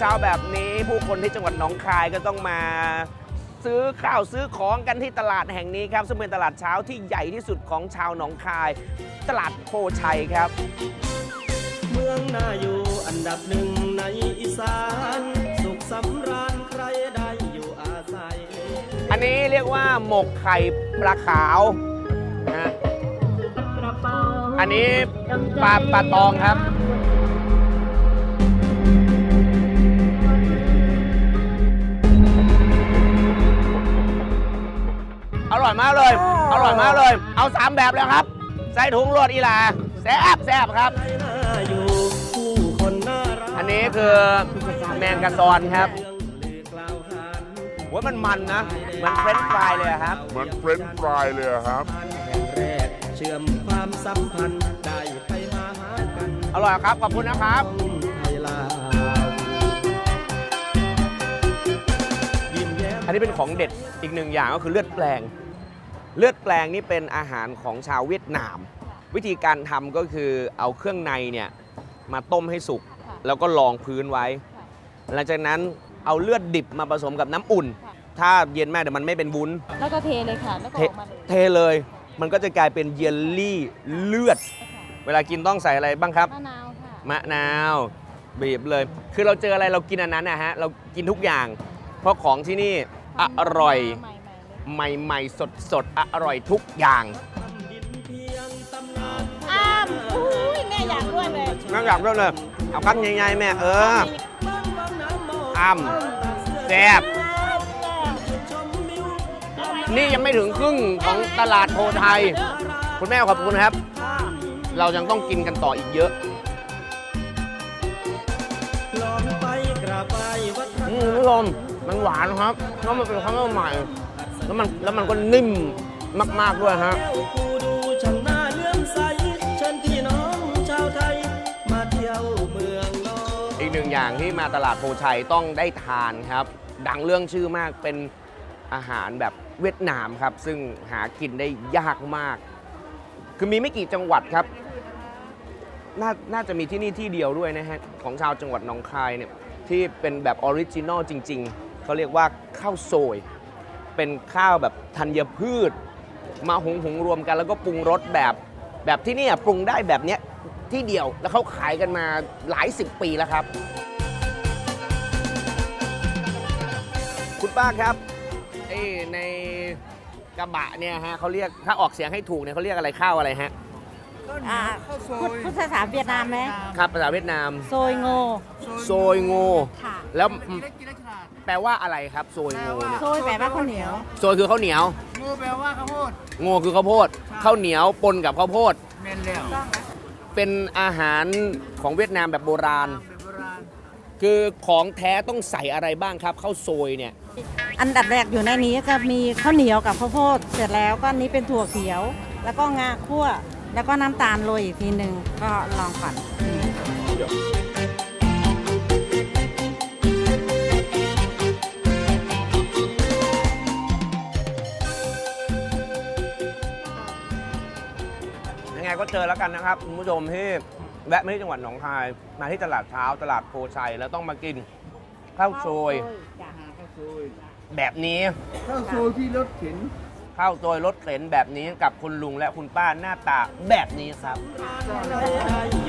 เช้าๆแบบนี้ ผู้คนที่จังหวัดหนองคายก็ต้องมาซื้อข้าวซื้อของกันที่ตลาดแห่งนี้ครับ ซึ่งเป็นตลาดเช้าที่ใหญ่ที่สุดของชาวหนองคาย ตลาดโพชัยครับ เมืองน่าอยู่อันดับหนึ่งในอีสาน สุขสำราญใครได้อยู่อาศัย อันนี้เรียกว่าหมกไข่ปลาขาวนะฮะอันนี้ปลาปลาตองครับ ร่อยมากเลย อร่อยมากเลย เอาสามแบบเลยครับ ใส่ถุงรวดอีหลาแซ่บแซ่บครับใครน่าอยู่ผู้คนน่ารักอันนี้คือแมงกะซอนครับเรื่องลือกล่าวขานว่ามันมันนะเหมือนเฟรนช์ฟรายเลยอะครับ เหมือนเฟรนช์ฟรายเลยอะครับแห่งแรกเชื่อมความสัมพันธ์ได้ไปมาหากันอร่อยครับ ขอบคุณนะครับ ไทยลาวยิ้มแย้ม อันนี้เป็นของเด็ดอีกหนึ่งอย่างก็คือเลือดแปลง เลือดแปลงนี่เป็นอาหารของชาวเวียดนาม วิธีการทำก็คือเอาเครื่องในเนี่ยมาต้มให้สุก แล้วก็รองพื้นไว้ หลังจากนั้นเอาเลือดดิบมาผสมกับน้ำอุ่น ถ้าเย็นมากเดี๋ยวมันไม่เป็นวุ้น แล้วก็เทเลยค่ะแล้วก็เทออกมาเลยเทเลย มันก็จะกลายเป็นเยลลี่เลือด เวลากินต้องใส่อะไรบ้างครับ มะนาวค่ะ มะนาวบีบเลย คือเราเจออะไรเรากินอันนั้นนะฮะ เรากินทุกอย่าง เพราะของที่นี่อร่อย ใหม่ๆเลย ใหม่ๆ สดๆ อร่อยทุกอย่างอ้ามอุ้ยแม่อยากด้วยเลยน่าอยากด้วยเลย เอาคำใหญ่ๆแม่เอออ้ำแซ่บนี่ยังไม่ถึงครึ่งของตลาดโพไทย คุณแม่ขอบคุณครับ เรายังต้องกินกันต่ออีกเยอะลองไปกราบไหว้วัดพระอืมคุณผู้ชมมันหวานครับแล้วมันเป็นข้าวใหม่ แล้วมันแล้วมันก็นิ่มมาก ๆ ด้วยฮะแก้วกูดูช่างน่าเลื่อมใสเชิญพี่น้องชาวไทยมาเที่ยวเมืองนอนอีกหนึ่งอย่างที่มาตลาดโพชัยต้องได้ทานครับ ดังเรื่องชื่อมากเป็นอาหารแบบเวียดนามครับ ซึ่งหากินได้ยากมาก คือมีไม่กี่จังหวัดครับนาน่าจะมีที่นี่ที่เดียวด้วยนะฮะ ของชาวจังหวัดหนองคายเนี่ยที่เป็นแบบออริจินอลจริง ๆ เขาเรียกว่าข้าวโซย เป็นข้าวแบบธัญพืช มาหุงหุงรวมกันแล้วก็ปรุงรสแบบ แบบที่เนี่ยปรุงได้แบบเนี้ยที่เดียวแล้วเขาขายกันมาหลายสิบปีแล้วครับ คุณป้าครับไอ้ในกระบะเนี่ยฮะเขาเรียกถ้าออกเสียงให้ถูกเนี่ยเขาเรียกอะไรข้าวอะไรฮะอ่าพูดพูดภาษาเวียดนามไหมครับภาษาเวียดนาม โซยโงโซยโงค่ะแล้ว แปลว่าอะไรครับโซยโงเนี่ยโซยแปลว่าข้าวเหนียวโซยคือข้าวเหนียวงูแปลว่าข้าวโพดโงคือข้าวโพดข้าวเหนียวปนกับข้าวโพดเมนแล้วเป็นอาหารของเวียดนามแบบโบราณ เป็นโบราณคือของแท้ต้องใส่อะไรบ้างครับข้าวโซยเนี่ย อันดับแรกอยู่ในนี้ก็มีข้าวเหนียวกับข้าวโพดเสร็จแล้วก็อันนี้เป็นถั่วเขียว แล้วก็งาคั่ว แล้วก็น้ำตาลโรยอีกทีหนึ่งก็ลองก่อนยัง ไงก็เจอแล้วกันนะครับคุณผู้ชมที่แวะมาที่จังหวัดหนองคาย มาที่ตลาดเช้าตลาดโพชัยแล้วต้องมากินข้าวโซยข้าวโซยแบบนี้ข้าวโซยที่รถเข็นข้าวโซยรสเข็นแบบนี้กับคุณลุงและคุณป้าหน้าตาแบบนี้ครับ ได้